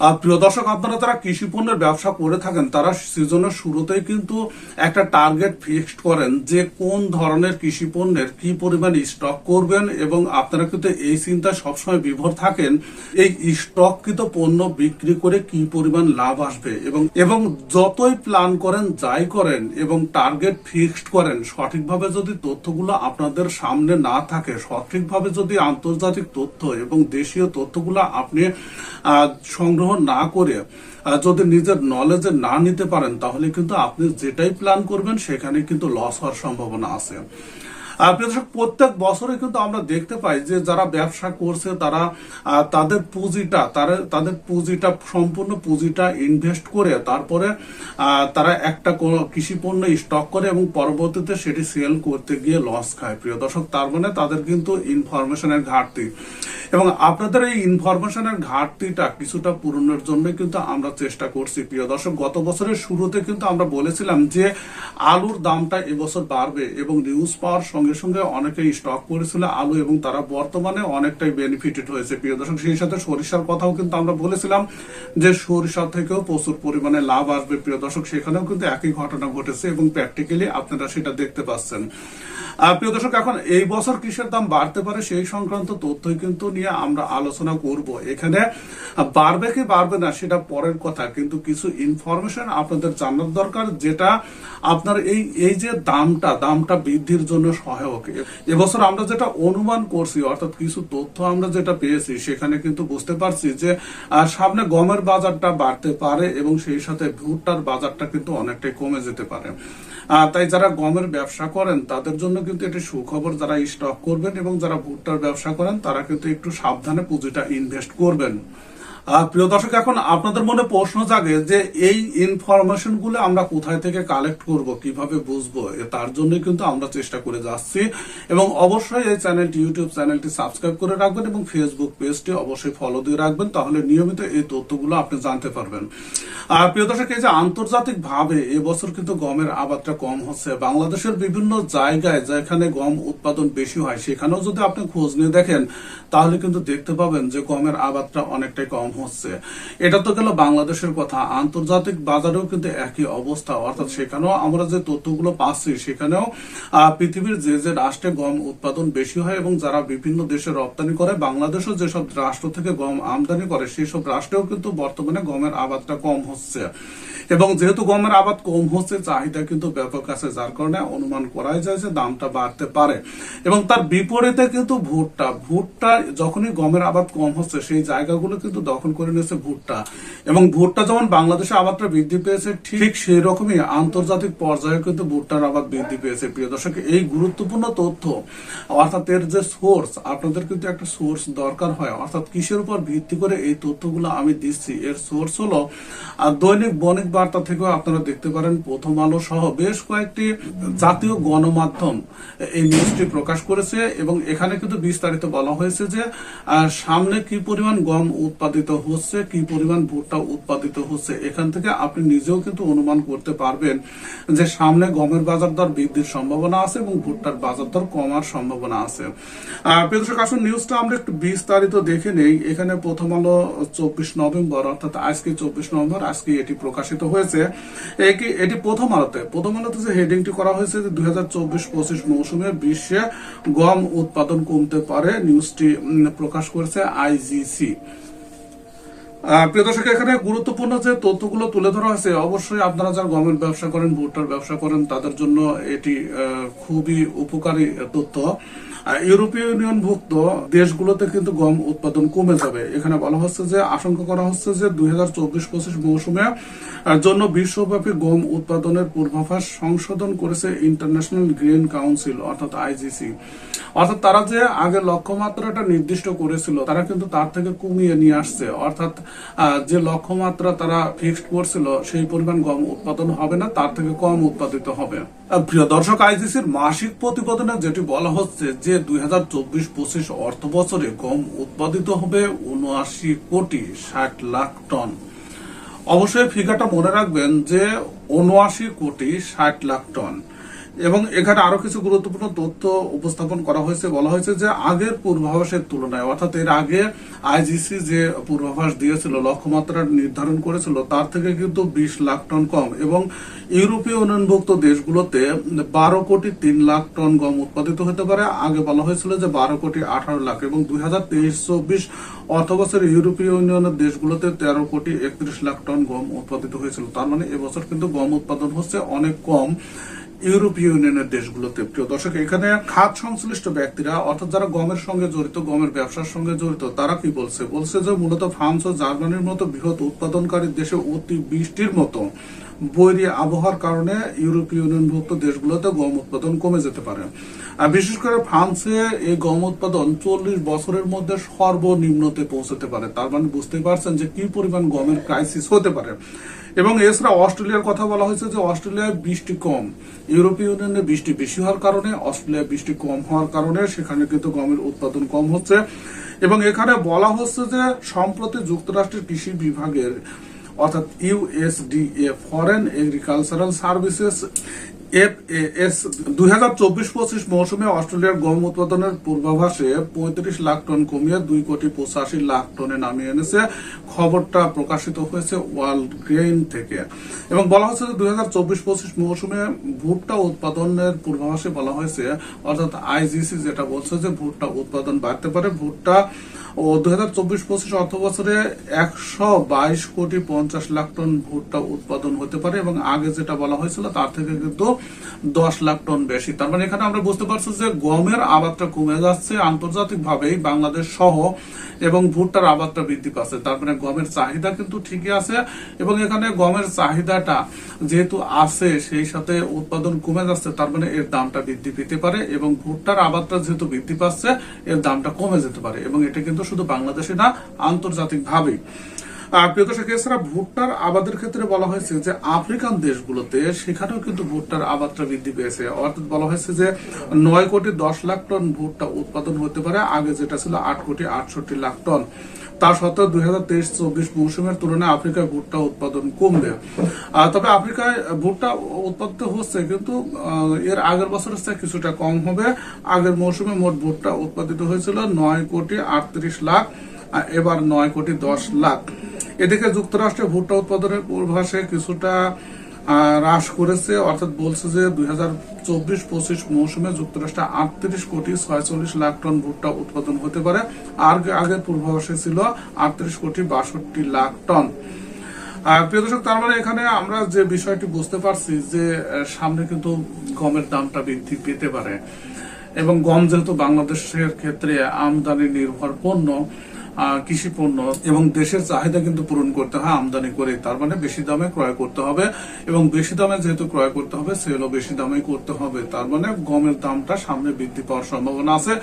প্রিয় দর্শক আপনারা যারা কৃষি পণ্যের ব্যবসা করে থাকেন তারা সিজনের শুরুতেই কিন্তু একটা টার্গেট ফিক্সড করেন যে কোন ধরনের কৃষি পণ্যের কি পরিমাণ স্টক করবেন এবং আপনারা কিন্তু এই চিন্তায় সবসময় বিভোর থাকেন এই স্টককৃত পণ্য বিক্রি করে কি পরিমাণ লাভ আসবে এবং এবং যতই প্ল্যান করেন যাই করেন এবং টার্গেট ফিক্সড করেন সঠিকভাবে যদি তথ্যগুলো আপনাদের সামনে না থাকে সঠিকভাবে যদি আন্তর্জাতিক তথ্য এবং দেশীয় তথ্যগুলো আপনি আহ, সংগ্রহ না করে যদি নিজের নলেজে না নিতে পারেন, তাহলে কিন্তু আপনি যেটাই প্ল্যান করবেন, সেখানে কিন্তু লস হওয়ার সম্ভাবনা আছে। দর্শক, প্রত্যেক বছরে কিন্তু আমরা দেখতে পাই যে যারা ব্যবসা করছে তারা তাদের পুঁজিটা তারা তাদের পুঁজিটা সম্পূর্ণ পুঁজিটা ইনভেস্ট করে তারপরে তারা একটা কৃষি পণ্য স্টক করে এবং পরবর্তীতে সেটি সেল করতে গিয়ে লস খায়। প্রিয় দর্শক তার মানে তাদের কিন্তু ইনফরমেশনের ঘাটতি। এবং আপনাদের এই ইনফরমেশনের ঘাটতিটা কিছুটা পূরণের জন্য কিন্তু আমরা চেষ্টা করছি। প্রিয় দর্শক গত বছরের শুরুতে কিন্তু আমরা বলেছিলাম যে আলুর দামটা এবছর বাড়বে এবং নিউজ পাওয়ার সঙ্গে সঙ্গে সঙ্গে অনেকেই স্টক করেছিল, আলু এবং তারা বর্তমানে অনেকটাই বেনিফিটেড হয়েছে, প্রিয় দর্শক। সেই সাথে সরিষার কথাও কিন্তু আমরা বলেছিলাম যে সরিষা থেকেও প্রচুর পরিমাণে লাভ আসবে, প্রিয় দর্শক। সেখানেও কিন্তু একই ঘটনা ঘটেছে এবং প্র্যাকটিক্যালি আপনারা সেটা দেখতে পাচ্ছেন। প্রিয় দর্শক, এখন এই বছর কিসের দাম বাড়তে পারে সেই সংক্রান্ত তথ্য কিন্তু নিয়ে আমরা আলোচনা করব। এখানে বাড়বে কি বাড়বে না সেটা পরের কথা, কিন্তু কিছু ইনফরমেশন আপনাদের জানার দরকার, যেটা আপনার এই এই যে দামটা দামটা বৃদ্ধির জন্য সহায়ক। এবছর আমরা যেটা অনুমান করছি, অর্থাৎ কিছু তথ্য আমরা যেটা পেয়েছি, সেখানে কিন্তু বুঝতে পারছি যে সামনে গমের বাজারটা বাড়তে পারে এবং সেই সাথে ভুট্টার বাজারটা কিন্তু অনেকটাই কমে যেতে পারে। তাই যারা গমের ব্যবসা করেন, তাদের জন্য কিন্তু এটি সুখবর যারা স্টক করবেন এবং যারা ভুট্টার ব্যবসা করেন, তারা কিন্তু একটু সাবধানে পুঁজিটা ইনভেস্ট করবেন। প্রিয় দর্শক, এখন আপনাদের মনে প্রশ্ন জাগে যে এই ইনফরমেশনগুলো আমরা কোথায় থেকে কালেক্ট করব, কীভাবে বুঝব তার জন্য কিন্তু আমরা চেষ্টা করে যাচ্ছি। এবং অবশ্যই এই চ্যানেলটি ইউটিউব চ্যানেলটি সাবস্ক্রাইব করে রাখবেন এবং ফেসবুক পেজটি অবশ্যই ফলো দিয়ে রাখবেন, তাহলে নিয়মিত এই তথ্যগুলো আপনি জানতে পারবেন। আর প্রিয় দর্শক, এই যে আন্তর্জাতিক ভাবে এবছর কিন্তু গমের আবাদটা কম হচ্ছে। বাংলাদেশের বিভিন্ন জায়গায় যেখানে গম উৎপাদন বেশি হয়, সেখানেও যদি আপনি খোঁজ নিয়ে দেখেন, তাহলে কিন্তু দেখতে পাবেন যে গমের আবাদটা অনেকটাই কম হচ্ছে। এটা তো গেল বাংলাদেশের কথা। আন্তর্জাতিক বাজারেও কিন্তু একই অবস্থা। অর্থাৎ সেখানেও আমরা যে তথ্যগুলো পাচ্ছি, সেখানেও পৃথিবীর যে যে রাষ্ট্রে গম উৎপাদন বেশি হয় এবং যারা বিভিন্ন দেশে রপ্তানি করে, বাংলাদেশও যেসব রাষ্ট্র থেকে গম আমদানি করে, সেসব রাষ্ট্রেও কিন্তু বর্তমানে গমের আবাদটা কম হচ্ছে। এবং যেহেতু গমের আবাদ কম হচ্ছে, চাহিদা কিন্তু ব্যাপক আছে, যার কারণে অনুমান করাই যায় যে দামটা বাড়তে পারে। এবং তার বিপরীতে কিন্তু ভুট্টা। ভুট্টা যখনই গমের আবাদ কম হচ্ছে, সেই জায়গাগুলো কিন্তু দখল করে নিয়েছে ভুট্টা। এবং ভুট্টা যেমন বাংলাদেশে আবাদটা বৃদ্ধি পেয়েছে, ঠিক সেই রকমই আন্তর্জাতিক পর্যায়ে কিন্তু ভুট্টার আবাদ বৃদ্ধি পেয়েছে। প্রিয় দর্শক, এই গুরুত্বপূর্ণ তথ্য, অর্থাৎ এর যে সোর্স আপনাদের কিন্তু একটা সোর্স দরকার হয়। অর্থাৎ কিসের উপর ভিত্তি করে এই তথ্যগুলো আমি দিচ্ছি? এর সোর্স হলো দৈনিক বণিক বার্তা থেকেও আপনারা দেখতে পারেন প্রথম আলো সহ বেশ কয়েকটি জাতীয় গণমাধ্যম এই নিউজটি প্রকাশ করেছে এবং এখানে কিন্তু বিস্তারিত বলা হয়েছে যে সামনে কি পরিমাণ গম উৎপাদিত হচ্ছে কি পরিমাণ ভুট্টা উৎপাদিত হচ্ছে এখান থেকে আপনি নিজেও কিন্তু অনুমান করতে পারবেন যে সামনে গমের বাজার দর বৃদ্ধির সম্ভাবনা আছে এবং ভুট্টার বাজার দর কমার সম্ভাবনা আছে। আহ, আসুন নিউজটা আমরা একটু বিস্তারিত দেখে নেই। এখানে প্রথম আলো চব্বিশ নভেম্বর অর্থাৎ আজকে চব্বিশ নভেম্বর আজকে এটি প্রকাশিত হয়েছে এটি প্রথম আলোতে। প্রথম আলোতে যে হেডিংটি করা হয়েছে যে দুই হাজার চব্বিশ পঁচিশ মৌসুমে বিশ্বে গম উৎপাদন কমতে পারে নিউজটি প্রকাশ করেছে আইজিসি প্রিয় দর্শক, এখানে গুরুত্বপূর্ণ যে তথ্যগুলো তুলে ধরা হয়েছে, অবশ্যই আপনারা যারা গমের ব্যবসা করেন, ভুট্টার ব্যবসা করেন, তাদের জন্য এটি খুবই উপকারী তথ্য। ইউরোপীয় ইউনিয়নভুক্ত দেশগুলোতে কিন্তু গম উৎপাদন কমে যাবে। এখানে বলা হচ্ছে যে, আশঙ্কা করা হচ্ছে যে, দুই হাজার চব্বিশ পঁচিশ মৌসুমে জন্য বিশ্বব্যাপী গম উৎপাদনের পূর্বাভাস সংশোধন করেছে ইন্টারন্যাশনাল গ্রিন কাউন্সিল, অর্থাৎ আইজিসি। অর্থাৎ তারা যে আগে লক্ষ্যমাত্রাটা নির্দিষ্ট করেছিল, তারা কিন্তু তার থেকে কমিয়ে নিয়ে আসছে। অর্থাৎ যে লক্ষ্যমাত্রা তারা ফিক্সড করছিল, সেই পরিমাণ গম উৎপাদন হবে না, তার থেকে কম উৎপাদিত হবে। প্রিয় দর্শক আইজিসির মাসিক প্রতিবেদনে যেটি বলা হচ্ছে যে দুই হাজার চব্বিশ পঁচিশ অর্থ বছরে গম উৎপাদিত হবে উনআশি কোটি ষাট লাখ টন। অবশ্যই ফিগারটা মনে রাখবেন যে উনআশি কোটি ষাট লাখ টন। এবং এখানে আরও কিছু গুরুত্বপূর্ণ তথ্য উপস্থাপন করা হয়েছে। বলা হয়েছে যে আগের পূর্বাভাসের তুলনায়, অর্থাৎ এর আগে আইজিসি যে পূর্বাভাস দিয়েছিল, লক্ষ্যমাত্রা নির্ধারণ করেছিল, তার থেকে কিন্তু বিশ লাখ টন কম। এবং ইউরোপীয় ইউনিয়নভুক্ত দেশগুলোতে বারো কোটি তিন লাখ টন গম উৎপাদিত হতে পারে। আগে বলা হয়েছিল যে বারো কোটি আঠারো লাখ এবং দুই হাজার তেইশ চব্বিশ অর্থ বছরে ইউরোপীয় ইউনিয়নের দেশগুলোতে তেরো কোটি একত্রিশ লাখ টন গম উৎপাদিত হয়েছিল। তার মানে এবছর কিন্তু গম উৎপাদন হচ্ছে অনেক কম। ইউরোপীয় ইউনিয়নের দেশগুলোতে। প্রিয় দর্শক, এখানে খাত সংশ্লিষ্ট ব্যক্তিরা, অর্থাৎ যারা গমের সঙ্গে জড়িত, গমের ব্যবসার সঙ্গে জড়িত, তারা কি বলছে? বলছে যে মূলত ফ্রান্স ও জার্মানির মতো বৃহৎ উৎপাদনকারী দেশে অতি বৃষ্টির মতো বৈরী আবহাওয়ার কারণে ইউরোপীয় ইউনিয়নভুক্ত দেশগুলোতে গম উৎপাদন কমে যেতে পারে। আর বিশেষ করে ফ্রান্সে এই গম উৎপাদন চল্লিশ বছরের মধ্যে সর্বনিম্নতে পৌঁছতে পারে। তার মানে বুঝতেই পারছেন যে কি পরিমাণ গমের ক্রাইসিস হতে পারে। এবং এছাড়া অস্ট্রেলিয়ার কথা বলা হয়েছে যে অস্ট্রেলিয়ায় বৃষ্টি কম। ইউরোপীয় ইউনিয়নে বৃষ্টি বেশি হওয়ার কারণে, অস্ট্রেলিয়ায় বৃষ্টি কম হওয়ার কারণে সেখানে কিন্তু গমের উৎপাদন কম হচ্ছে। এবং এখানে বলা হচ্ছে যে সম্প্রতি যুক্তরাষ্ট্রের কৃষি বিভাগের, অর্থাৎ ইউএসডিএ ফরেন এগ্রিকালচারাল সার্ভিসেস চব্বিশ পঁচিশ মৌসুমে অস্ট্রেলিয়ার গম উৎপাদনের পূর্বাভাসে পঁয়ত্রিশ লাখ টন কমিয়ে দুই কোটি পঁচাশি লাখ টনে নামিয়ে এনেছে। খবরটা প্রকাশিত হয়েছে ওয়ার্ল্ড গ্রেইন থেকে। এবং বলা হচ্ছে যে দুই হাজার চব্বিশ পঁচিশ মৌসুমে ভুট্টা উৎপাদনের পূর্বাভাসে বলা হয়েছে, অর্থাৎ আইজিসি যেটা বলছে যে ভুট্টা উৎপাদন বাড়তে পারে। ভুট্টা ও দুই হাজার চব্বিশ পঁচিশ অর্থ বছরে একশো বাইশ কোটি পঞ্চাশ লাখ টন ভুট্টা উৎপাদন হতে পারে এবং আগে যেটা বলা হয়েছিল তার থেকে কিন্তু দশ লাখ টন বেশি। তার মানে এখানে আমরা বুঝতে পারছি যে গমের আবাদটা কমে যাচ্ছে আন্তর্জাতিক ভাবেই বাংলাদেশ সহ এবং ভুট্টার আবাদটা বৃদ্ধি পাচ্ছে। তার মানে গমের চাহিদা কিন্তু ঠিকই আছে এবং এখানে গমের চাহিদাটা যেহেতু আছে, সেই সাথে উৎপাদন কমে যাচ্ছে, তার মানে এর দামটা বৃদ্ধি পেতে পারে এবং ভুট্টার আবাদটা যেহেতু বৃদ্ধি পাচ্ছে, এর দামটা কমে যেতে পারে এবং এটা কিন্তু শুধু বাংলাদেশে না আন্তর্জাতিক ভাবেই প্রিয় এছাড়া ভুট্টার আবাদের ক্ষেত্রে বলা হয়েছে যে আফ্রিকান দেশগুলোতে সেখানেও কিন্তু ভুট্টার আবাদটা বৃদ্ধি পেয়েছে। অর্থাৎ বলা হয়েছে যে নয় কোটি দশ লাখ টন ভুট্টা উৎপাদন হতে পারে। আগে যেটা ছিল আট কোটি আটষট্টি লাখ টন। তা সত্ত্বেও দুই হাজার তেইশ চব্বিশ মৌসুমের তুলনায় আফ্রিকায় ভুট্টা উৎপাদন কমবে। তবে আফ্রিকায় ভুট্টা উৎপাদিত হচ্ছে কিন্তু এর আগের বছরের চেয়ে কিছুটা কম হবে। আগের মৌসুমে মোট ভুট্টা উৎপাদিত হয়েছিল নয় কোটি আটত্রিশ লাখ এবার নয় কোটি দশ লাখ। এদিকে যুক্তরাষ্ট্রে ভুট্টা উৎপাদনের পূর্বাসে কিছুটা হ্রাস করেছে, অর্থাৎ বলছে যে দুই হাজার চব্বিশ পঁচিশ মৌসুমে যুক্তরাষ্ট্রে আটত্রিশ কোটি ছয়চল্লিশ লাখ টন ভুট্টা উৎপাদন হতে পারে। আর আগের পূর্বাভাসে ছিল আটত্রিশ কোটি বাষট্টি লাখ টন। প্রিয় দর্শক, তার মানে এখানে আমরা যে বিষয়টি বুঝতে পারছি যে সামনে কিন্তু গমের দামটা বৃদ্ধি পেতে পারে। এবং গম যেহেতু বাংলাদেশের ক্ষেত্রে আমদানি নির্ভর পণ্য কৃষি পণ্য এবং দেশের চাহিদা কিন্তু পূরণ করতে হয়, আমদানি করে। তার মানে বেশি দামে ক্রয় করতে হবে এবং বেশি দামে যেহেতু ক্রয় করতে হবে, সেলও বেশি দামে করতে হবে। তার মানে গমের দামটা সামনে বৃদ্ধি পাওয়ার সম্ভাবনা আছে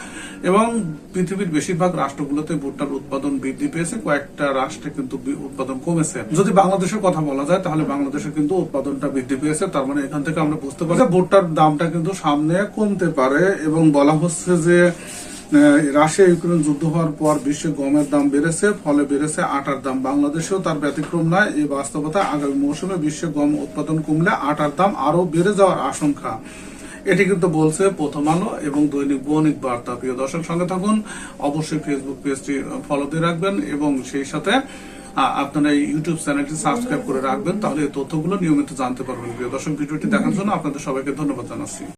এবং পৃথিবীর বেশিরভাগ রাষ্ট্রগুলোতে ভুট্টার উৎপাদন বৃদ্ধি পেয়েছে। কয়েকটা রাষ্ট্রে কিন্তু উৎপাদন কমেছে। যদি বাংলাদেশের কথা বলা যায়, তাহলে বাংলাদেশে কিন্তু উৎপাদনটা বৃদ্ধি পেয়েছে। তার মানে এখান থেকে আমরা বুঝতে পারছি যে ভুট্টার দামটা কিন্তু সামনে কমতে পারে এবং বলা হচ্ছে যে রাশিয়া ইউক্রেন যুদ্ধ হওয়ার পর বিশ্বে গমের দাম বেড়েছে, ফলে বেড়েছে আটার দাম। বাংলাদেশেও তার ব্যতিক্রম নয় এই বাস্তবতা আগামী মৌসুমে বিশ্বে গম উৎপাদন কমলে আটার দাম আরও বেড়ে যাওয়ার আশঙ্কা। এটি কিন্তু বলছে প্রথম আলো এবং দৈনিক বণিক বার্তা। প্রিয় দর্শক, সঙ্গে থাকুন। অবশ্যই ফেসবুক পেজটি ফলো দিয়ে রাখবেন এবং সেই সাথে আপনারা এই ইউটিউব চ্যানেলটি সাবস্ক্রাইব করে রাখবেন, তাহলে এই তথ্যগুলো নিয়মিত জানতে পারবেন। প্রিয় দর্শক, ভিডিওটি দেখার জন্য আপনাদের সবাইকে ধন্যবাদ জানাচ্ছি।